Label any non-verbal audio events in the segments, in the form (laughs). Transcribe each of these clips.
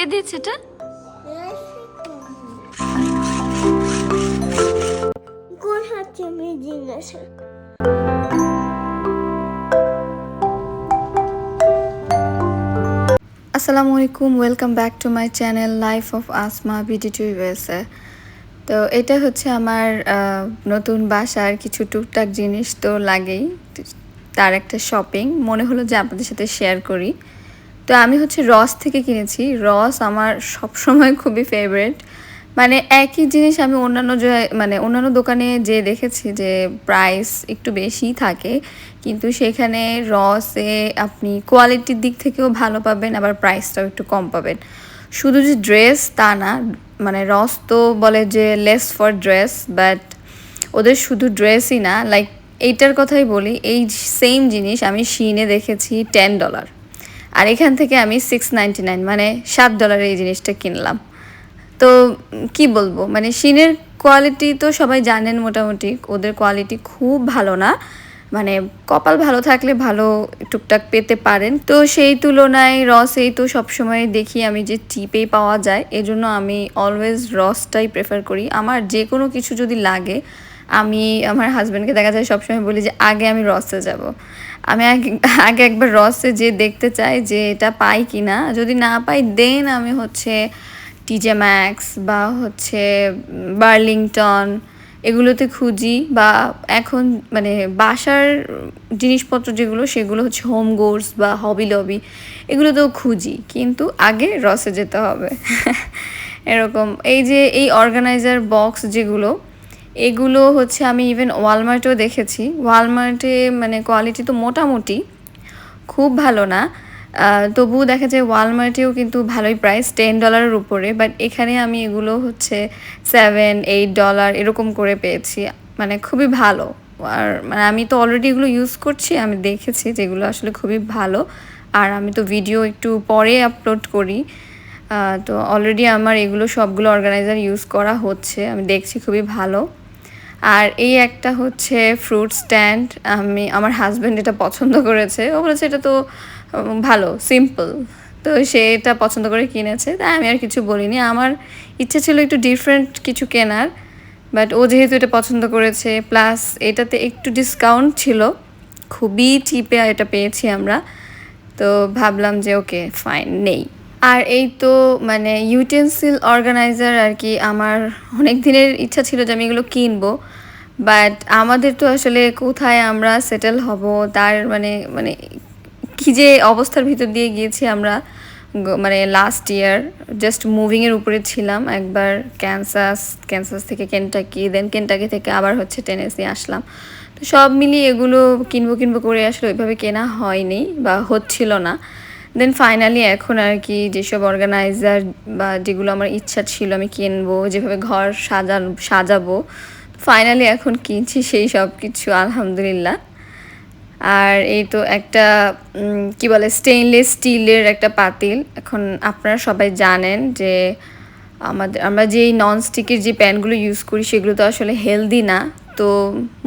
কে দিয়েছে এটা? কোন আসসালামু আলাইকুম welcome back to my channel life of Asma BD to USA তো এটা হচ্ছে আমার আহ, নতুন বাসার কিছু টুকটাক জিনিস তো লাগেই তার একটা শপিং মনে হলো যে আপনাদের সাথে শেয়ার করি। তো আমি হচ্ছে রস থেকে কিনেছি। রস আমার সবসময় খুবই ফেভারিট মানে একই জিনিস আমি অন্যান্য মানে অন্যান্য দোকানে যে দেখেছি যে প্রাইস একটু বেশিই থাকে, কিন্তু সেখানে রসে আপনি কোয়ালিটির দিক থেকেও ভালো পাবেন, আবার প্রাইসটাও একটু কম পাবেন। শুধু যে ড্রেস তা না মানে রস তো বলে যে লেস ফর ড্রেস বাট ওদের শুধু ড্রেসই না লাইক এইটার কথাই বলি, এই সেম জিনিস আমি শিনে দেখেছি টেন ডলার আর এখান থেকে আমি সিক্স নাইনটি নাইন মানে সাত ডলারে এই জিনিসটা কিনলাম। তো কি বলব মানে শিনের কোয়ালিটি তো সবাই জানেন মোটামুটি, ওদের কোয়ালিটি খুব ভালো না। মানে কপাল ভালো থাকলে ভালো টুকটাক পেতে পারেন। তো সেই তুলনায় রসেই তো সবসময় দেখি আমি যে চিপেই পাওয়া যায়, এজন্য আমি অলওয়েজ রসটাই প্রেফার করি। আমার যে কোনো কিছু যদি লাগে, আমি, আমার হাজব্যান্ডকে দেখা যায় সবসময় বলি যে, আগে আমি রসে যাব। আমি আগে একবার রসে যে দেখতে চাই যে এটা পাই কি না যদি না পাই দেন আমি হচ্ছে টিজে ম্যাক্স বা হচ্ছে বার্লিংটন এগুলোতে খুঁজি বা এখন মানে বাসার জিনিসপত্র যেগুলো, সেগুলো হচ্ছে হোম গোর্স বা হবি লবি এগুলোতেও খুঁজি। কিন্তু আগে রসে যেতে হবে। (laughs) এরকম এই যে এই অর্গানাইজার বক্স যেগুলো এগুলো হচ্ছে আমি ইভেন ওয়ালমার্টেও দেখেছি। ওয়ালমার্টে মানে কোয়ালিটি তো মোটামুটি, খুব ভালো না। তবুও দেখা যায় ওয়ালমার্টেও কিন্তু ভালোই প্রাইস টেন ডলারের উপরে। বাট এখানে আমি এগুলো হচ্ছে সেভেন এইট ডলার এরকম করে পেয়েছি। মানে খুবই ভালো। আর মানে আমি তো অলরেডি এগুলো ইউজ করছি, আমি দেখেছি যেগুলো আসলে খুবই ভালো। আর আমি তো ভিডিও একটু পরে আপলোড করি। তো অলরেডি আমার এগুলো সবগুলো অর্গানাইজার ইউজ করা হচ্ছে। আমি দেখছি খুবই ভালো। আর এই একটা হচ্ছে ফ্রুট স্ট্যান্ড আমি, আমার হাজব্যান্ড এটা পছন্দ করেছে। ও বলেছে, এটা তো ভালো সিম্পল তো সে এটা পছন্দ করে কিনেছে। তাই আমি আর কিছু বলিনি। আমার ইচ্ছে ছিল একটু ডিফারেন্ট কিছু কেনার বাট ও যেহেতু এটা পছন্দ করেছে প্লাস এটাতে একটু ডিসকাউন্ট ছিল। খুবই চিপে এটা পেয়েছি আমরা। তো ভাবলাম যে ওকে ফাইন নেই। আর এই তো মানে ইউটেন্সিল অর্গানাইজার আর কি আমার অনেক দিনের ইচ্ছা ছিল যে আমি এগুলো কিনবো বাট আমাদের তো আসলে কোথায় আমরা সেটেল হব, তার মানে মানে কি যে অবস্থার ভিতর দিয়ে গিয়েছি আমরা মানে লাস্ট ইয়ার জাস্ট মুভিংয়ের উপরে ছিলাম, একবার ক্যান্সাস ক্যান্সাস থেকে কেনটাকি দেন কেনটাকি থেকে আবার হচ্ছে টেনেসি আসলাম, তো সব মিলিয়ে এগুলো কিনবো কিনবো করে আসলে ওইভাবে কেনা হয়নি বা হচ্ছিল না দেন ফাইনালি এখন আর কি যেসব অর্গানাইজার বা যেগুলো আমার ইচ্ছা ছিল আমি কিনবো, যেভাবে ঘর সাজান, সাজাবো ফাইনালি এখন কিনছি সেই সব কিছু আলহামদুলিল্লাহ। আর এই তো একটা কি বলে স্টেইনলেস স্টিলের একটা পাতিল। এখন আপনারা সবাই জানেন যে আমাদের, আমরা যেই নন স্টিকের যে প্যানগুলো ইউজ করি, সেগুলো তো আসলে হেলদি না। তো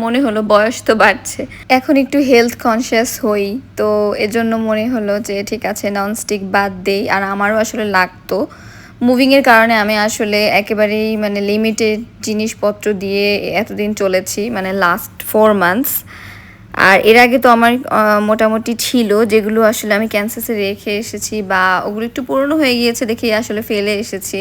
মনে হলো বয়স তো বাড়ছে। এখন একটু হেলথ কনসিয়াস হই, তো এজন্য মনে হলো যে ঠিক আছে নন স্টিক বাদ দেই। আর আমারও আসলে লাগতো। মুভিংয়ের কারণে আমি আসলে একেবারেই মানে লিমিটেড জিনিসপত্র দিয়ে এতদিন চলেছি মানে লাস্ট ফোর মান্থস আর এর আগে তো আমার মোটামুটি ছিল, যেগুলো আসলে আমি ক্যান্সাসে রেখে এসেছি বা ওগুলো একটু পুরনো হয়ে গিয়েছে দেখেই আসলে ফেলে এসেছি।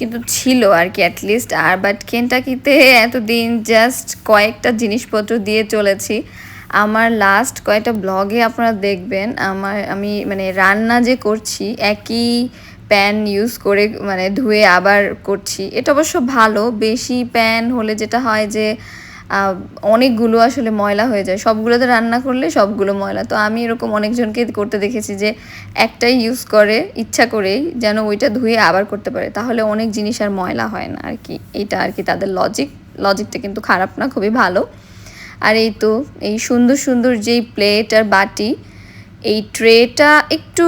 কিন্তু ছিল আর কি অ্যাটলিস্ট আর বাট কেনটাকিতে এতদিন জাস্ট কয়েকটা জিনিসপত্র দিয়ে চলেছি। আমার লাস্ট কয়েকটা ব্লগে আপনারা দেখবেন, আমার, আমি মানে রান্না যে করছি, একই প্যান ইউজ করে মানে ধুয়ে আবার করছি। এটা অবশ্য ভালো, বেশি প্যান হলে যেটা হয় যে অনেকগুলো আসলে ময়লা হয়ে যায়। সবগুলোতে রান্না করলে সবগুলো ময়লা। তো আমি এরকম অনেকজনকে করতে দেখেছি যে একটাই ইউজ করে, ইচ্ছা করেই যেন ওইটা ধুয়ে আবার করতে পারে। তাহলে অনেক জিনিস আর ময়লা হয় না আর কি। এটা আর কি তাদের লজিক লজিকটা কিন্তু খারাপ না, খুবই ভালো। আর এই তো, এই সুন্দর সুন্দর যেই প্লেট আর বাটি, এই ট্রেটা একটু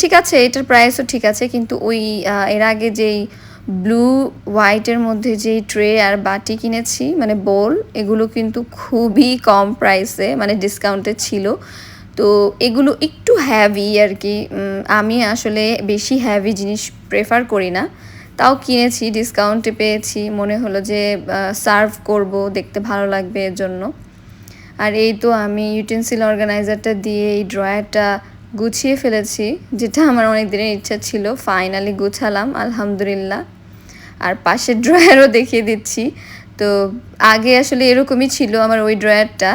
ঠিক আছে, এটার প্রাইসও ঠিক আছে। কিন্তু ওই এর আগে যেই ব্লু হোয়াইটের মধ্যে যেই ট্রে আর বাটি কিনেছি মানে বোল, এগুলো কিন্তু খুবই কম প্রাইসে মানে ডিসকাউন্টে ছিল। তো তো এগুলো একটু হ্যাভি আর কি আমি আসলে বেশি হ্যাভি জিনিস প্রেফার করি না। তাও কিনেছি ডিসকাউন্টে পেয়েছি, মনে হলো যে সার্ভ করব, দেখতে ভালো লাগবে এর জন্য। আর এই তো আমি ইউটেন্সিল অর্গানাইজারটা দিয়ে এই ড্রয়ারটা গুছিয়ে ফেলেছি, যেটা আমার অনেক দিনের ইচ্ছা ছিল ফাইনালি গুছালাম, আলহামদুলিল্লাহ। আর পাশের ড্রয়ারও দেখিয়ে দিচ্ছি। তো আগে আসলে এরকমই ছিল আমার ওই ড্রয়ারটা।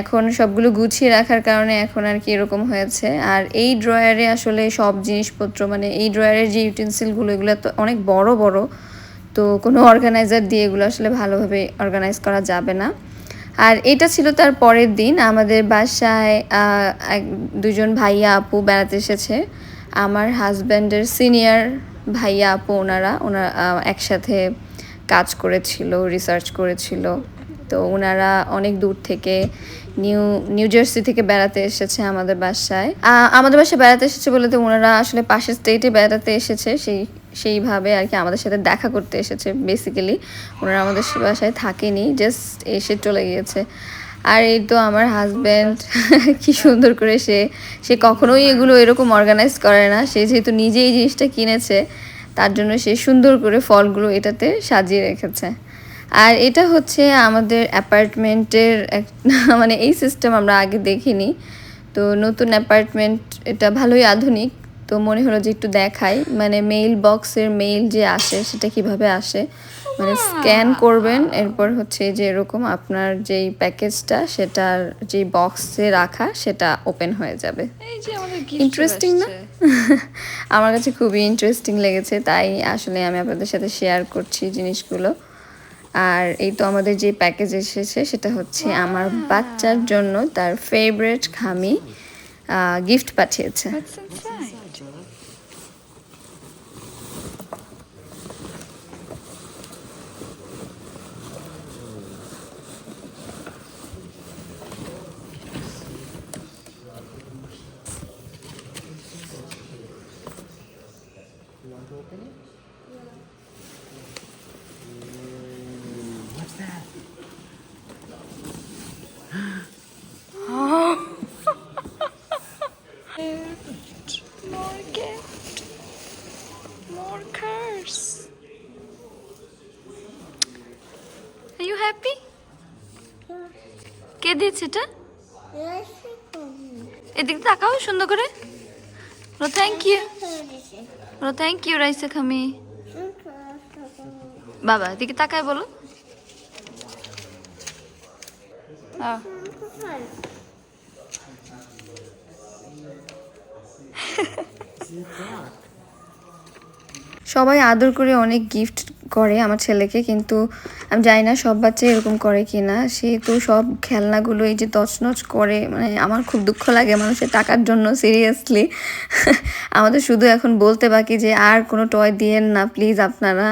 এখন সবগুলো গুছিয়ে রাখার কারণে এখন আর কি এরকম হয়েছে। আর এই ড্রয়ারে আসলে সব জিনিসপত্র মানে এই ড্রয়ারের যে ইউটেন্সিলগুলো এগুলো তো অনেক বড় বড়। তো কোনো অর্গানাইজার দিয়ে এগুলো আসলে ভালোভাবে অর্গানাইজ করা যাবে না। আর এটা ছিল তার পরের দিন। আমাদের বাসায় দুজন ভাইয়া আপু বেড়াতে এসেছে। আমার হাজব্যান্ডের সিনিয়র ভাইয়া, আপু, ওনারা ওনারা একসাথে কাজ করেছিল রিসার্চ করেছিল। তো ওনারা অনেক দূর থেকে নিউ নিউ জার্সি থেকে বেড়াতে এসেছে আমাদের বাসায়। আমাদের বাসায় বেড়াতে এসেছে বলে তো ওনারা আসলে পাশের স্টেটে বেড়াতে এসেছে, সেই, সেইভাবে আর কি আমাদের সাথে দেখা করতে এসেছে বেসিক্যালি ওনারা আমাদের বাসায় থাকেনি জাস্ট এসে চলে গিয়েছে। আর এই তো আমার হাজব্যান্ড (laughs) কি সুন্দর করে সে সে কখনোই এগুলো এরকম অর্গানাইজ করে না। সে যেহেতু নিজে এই জিনিসটা কিনেছে, তার জন্য সে সুন্দর করে ফলগুলো এটাতে সাজিয়ে রেখেছে। আর এটা হচ্ছে আমাদের অ্যাপার্টমেন্টের এক (laughs) মানে এই সিস্টেম আমরা আগে দেখিনি। তো নতুন অ্যাপার্টমেন্ট, এটা ভালোই আধুনিক। তো মনে হলো যে একটু দেখাই। মানে মেইল বক্সের মেইল যে আসে সেটা কীভাবে আসে? মানে স্ক্যান করবেন এরপর হচ্ছে যে এরকম আপনার যেই প্যাকেজটা সেটার যে বক্সে রাখা সেটা ওপেন হয়ে যাবে। ইন্টারেস্টিং না? (laughs) আমার কাছে খুবই ইন্টারেস্টিং লেগেছে তাই আসলে আমি আপনাদের সাথে শেয়ার করছি জিনিসগুলো। আর এই তো আমাদের যে প্যাকেজ এসেছে সেটা হচ্ছে আমার বাচ্চার জন্য তার ফেভারেট খামি গিফট পাঠিয়েছে। কে এটা? এদিকে তাকাও সুন্দর করে। No thank you no thank you Raisa খামি। বাবা এদিকে তাকায় বলো। আহ। সবাই আদর করে অনেক গিফট করে আমার ছেলেকে কিন্তু আমি জানি না সব বাচ্চা এরকম করে কি না সে তো সব খেলনাগুলো এই যে তছনছ করে মানে আমার খুব দুঃখ লাগে মানুষের টাকার জন্য সিরিয়াসলি (laughs) আমাদের শুধু এখন বলতে বাকি যে আর কোনো টয় দিয়েন না প্লিজ আপনারা।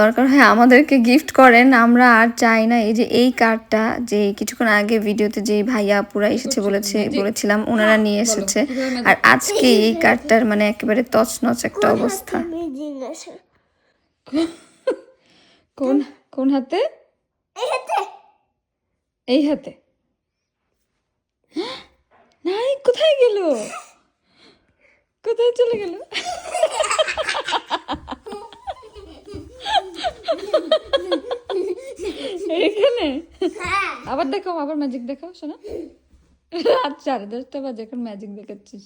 দরকার হয় আমাদেরকে গিফট করেন আমরা আর চাই না। এই যে এই কার্ডটা যে কিছুক্ষণ আগে ভিডিওতে যে ভাইয়া আপুরা এসেছে বলেছে বলেছিলাম ওনারা নিয়ে এসেছে। আর আজকে এই কার্ডটার মানে একেবারে তছনছ একটা অবস্থা। কোন কোন? হাতে? এই হাতে। এই হাতে। নাই কোথায় গেল? কোথায় চলে গেল? এখানে আবার দেখাও আবার ম্যাজিক দেখাও শোনা। রাত সাড়ে দশটা বাজে এখন ম্যাজিক দেখাচ্ছিস।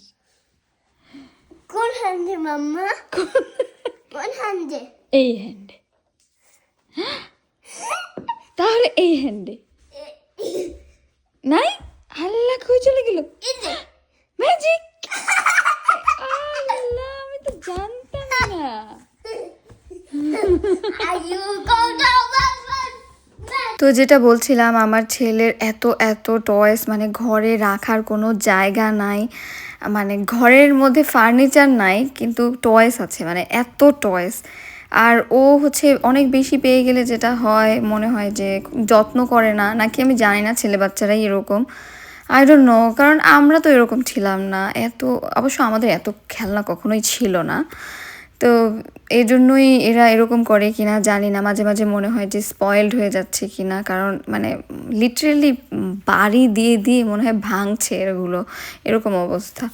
কোন হান্দে মাম্মা? কোন? হান্দে এই হ্যান্ডে তাহলে এই হ্যান্ডে। নাই? আল্লাহ কই চলে গেল? ম্যাজিক! আল্লাহ আমি তো জানতাম না। তো যেটা বলছিলাম আমার ছেলের এত এত টয়েস মানে ঘরে রাখার কোনো জায়গা নাই মানে ঘরের মধ্যে ফার্নিচার নাই কিন্তু টয়েস আছে মানে এত টয়েস আর ও হচ্ছে অনেক বেশি পেয়ে গেলে যেটা হয়, মনে হয় যে যত্ন করে না। নাকি আমি জানি না ছেলে বাচ্চারাই এরকম। আই ডোন্ট নো কারণ আমরা তো এরকম ছিলাম না। এত, অবশ্য আমাদের এত খেলনা কখনোই ছিল না। তো এই জন্যই এরা এরকম করে কিনা জানি না। মাঝে মাঝে মনে হয় যে স্পয়েলড হয়ে যাচ্ছে কিনা। কারণ মানে লিটারেলি বাড়ি দিয়ে দিয়ে মনে হয় ভাঙছে এগুলো। এরকম অবস্থা।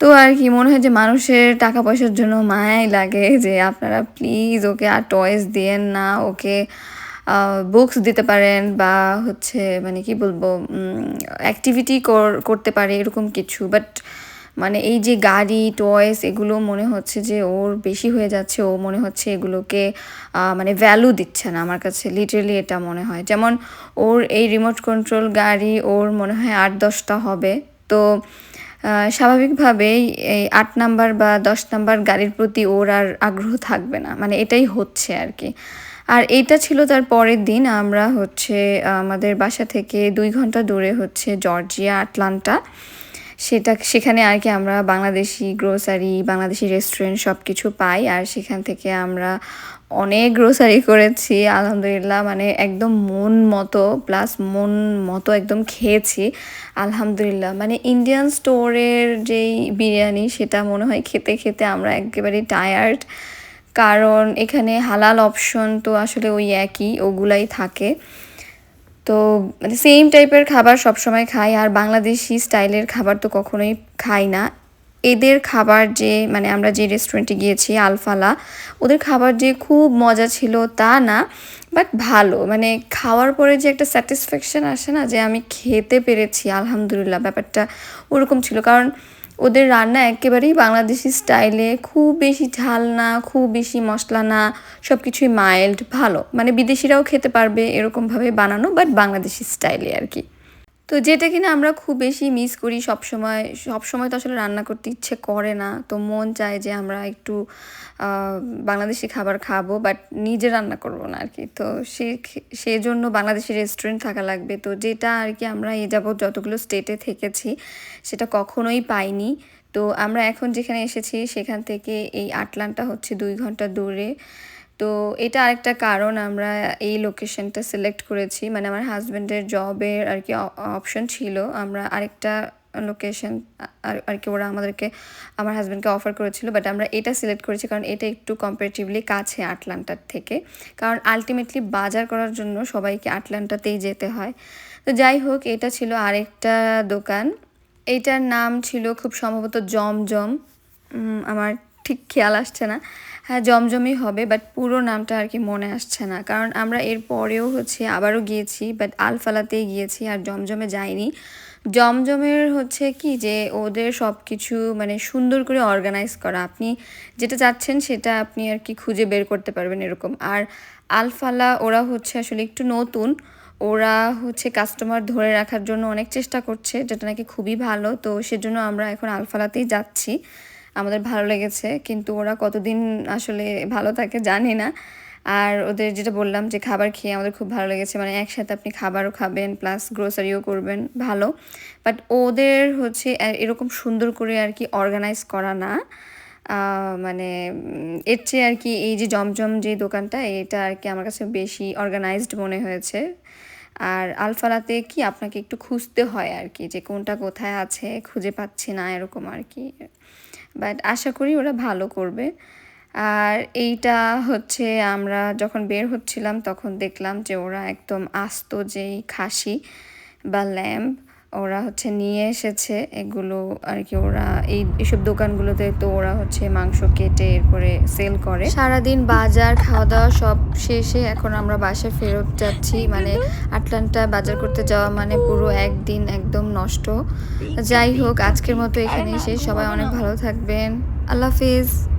তো আর কি, মনে হয় যে মানুষের টাকা পয়সার জন্য মায়াই লাগে যে আপনারা প্লিজ ওকে আর টয়েস দিয়েন না, ওকে বুকস দিতে পারেন বা হচ্ছে মানে কি বলব অ্যাক্টিভিটি করতে পারে এরকম কিছু। বাট মানে এই যে গাড়ি টয়েস এগুলো মনে হচ্ছে যে ওর বেশি হয়ে যাচ্ছে, ও মনে হচ্ছে এগুলোকে মানে ভ্যালু দিচ্ছে না আমার কাছে লিটারেলি এটা মনে হয়। যেমন ওর এই রিমোট কন্ট্রোল গাড়ি ওর মনে হয় আট দশটা হবে। তো স্বাভাবিকভাবেই এই আট নাম্বার বা দশ নাম্বার গাড়ির প্রতি ওর আর আগ্রহ থাকবে না। মানে এটাই হচ্ছে আর কি আর এইটা ছিল তার পরের দিন। আমরা হচ্ছে, আমাদের বাসা থেকে দুই ঘণ্টা দূরে হচ্ছে জর্জিয়া, আটলান্টা। সেটা, সেখানে আর কি আমরা বাংলাদেশি গ্রোসারি, বাংলাদেশি রেস্টুরেন্ট সব কিছু পাই। আর সেখান থেকে আমরা অনেক গ্রোসারি করেছি, আলহামদুলিল্লাহ মানে একদম মন মতো প্লাস মন মতো একদম খেয়েছি, আলহামদুলিল্লাহ। মানে ইন্ডিয়ান স্টোরের যেই বিরিয়ানি, সেটা মনে হয় খেতে খেতে আমরা একেবারেই টায়ার্ড কারণ এখানে হালাল অপশন তো আসলে ওই একই, ওগুলাই থাকে। তো মানে সেম টাইপের খাবার সবসময় খাই, আর বাংলাদেশি স্টাইলের খাবার তো কখনোই খাই না। এদের খাবার যে মানে আমরা যে রেস্টুরেন্টে গিয়েছি, আলফালা, ওদের খাবার যে খুব মজা ছিল তা না বাট ভালো। মানে খাওয়ার পরে যে একটা স্যাটিসফ্যাকশন আসে না, যে আমি খেতে পেরেছি, আলহামদুলিল্লাহ, ব্যাপারটা ওরকম ছিল। কারণ ওদের রান্না একেবারেই বাংলাদেশি স্টাইলে, খুব বেশি ঝাল না, খুব বেশি মশলা না সব কিছুই মাইল্ড ভালো। মানে বিদেশিরাও খেতে পারবে এরকমভাবে বানানো বাট বাংলাদেশি স্টাইলে আর কি। তো যেটা কিনা আমরা খুব বেশি মিস করি সব সময় সব সময় তো আসলে রান্না করতে ইচ্ছে করে না। তো মন চায় যে আমরা একটু বাংলাদেশি খাবার খাব বাট নিজে রান্না করব না আর কি তো সে সেই জন্য বাংলাদেশি রেস্টুরেন্ট থাকা লাগবে। তো যেটা আর কি আমরা এ যাবৎ যতগুলো স্টেটে থেকেছি, সেটা কখনোই পাইনি। তো আমরা এখন যেখানে এসেছি, সেখান থেকে এই আটলান্টা হচ্ছে দুই ঘণ্টা দূরে। তো এটা আরেকটা কারণ আমরা এই লোকেশনটা সিলেক্ট করেছি। মানে আমার হাজব্যান্ডের জবের আর কি অপশন ছিল। আমরা আরেকটা লোকেশন আর কি ওরা আমাদেরকে, আমার হাজব্যান্ডকে অফার করেছিল। বাট আমরা এটা সিলেক্ট করেছি কারণ এটা একটু কম্পারেটিভলি কাছে আটলান্টার থেকে। কারণ আলটিমেটলি বাজার করার জন্য সবাইকে আটলান্টাতেই যেতে হয়। তো যাই হোক, এটা ছিল আরেকটা দোকান। এইটার নাম ছিল খুব সম্ভবত জমজম। আমার ঠিক খেয়াল আসছে না। হ্যাঁ জমজমই হবে বাট পুরো নামটা আর কি মনে আসছে না। কারণ আমরা এর পরেও হচ্ছে আবারও গিয়েছি বাট আলফালাতেই গিয়েছি আর জমজমে যাইনি। জমজমের হচ্ছে কি যে ওদের সব কিছু মানে সুন্দর করে অর্গানাইজ করা। আপনি যেটা চাচ্ছেন সেটা আপনি আর কি খুঁজে বের করতে পারবেন এরকম। আর আলফালা, ওরা হচ্ছে আসলে একটু নতুন। ওরা হচ্ছে কাস্টমার ধরে রাখার জন্য অনেক চেষ্টা করছে, যেটা নাকি খুবই ভালো। তো সেজন্য আমরা এখন আলফালাতেই যাচ্ছি। আমাদের ভালো লেগেছে, কিন্তু ওরা কতদিন আসলে ভালো থাকে জানি না। আর ওদের যেটা বললাম যে খাবার খেয়ে আমাদের খুব ভালো লেগেছে মানে একসাথে আপনি খাবারও খাবেন প্লাস গ্রোসারিও করবেন, ভালো। বাট ওদের হচ্ছে এরকম সুন্দর করে আর কি অর্গানাইজ করা না। মানে এর চেয়ে আর কি এই যে জমজম যে দোকানটা, এটা আর কি আমার কাছে বেশি অর্গানাইজড মনে হয়েছে। আর আলফালাতে কি আপনাকে একটু খুঁজতে হয় আর কি, যে কোনটা কোথায় আছে, খুঁজে পাচ্ছি না, এরকম আর কি। বাট আশা করি ওরা ভালো করবে। আর এইটা হচ্ছে আমরা যখন বের হচ্ছিলাম তখন দেখলাম যে ওরা একদম আস্ত যেই খাসি বা ল্যাম্প ওরা হচ্ছে নিয়ে এসেছে এগুলো আর কি, ওরা এই এসব দোকানগুলোতে তো ওরা হচ্ছে মাংস কেটে এরপরে সেল করে। সারাদিন বাজার খাওয়া দাওয়া সব শেষে এখন আমরা বাসায় ফেরত যাচ্ছি। মানে আটলান্টা বাজার করতে যাওয়া মানে পুরো একদিন একদম নষ্ট। যাই হোক, আজকের মতো এখানে এসে সবাই অনেক ভালো থাকবেন। আল্লাহ হাফিজ।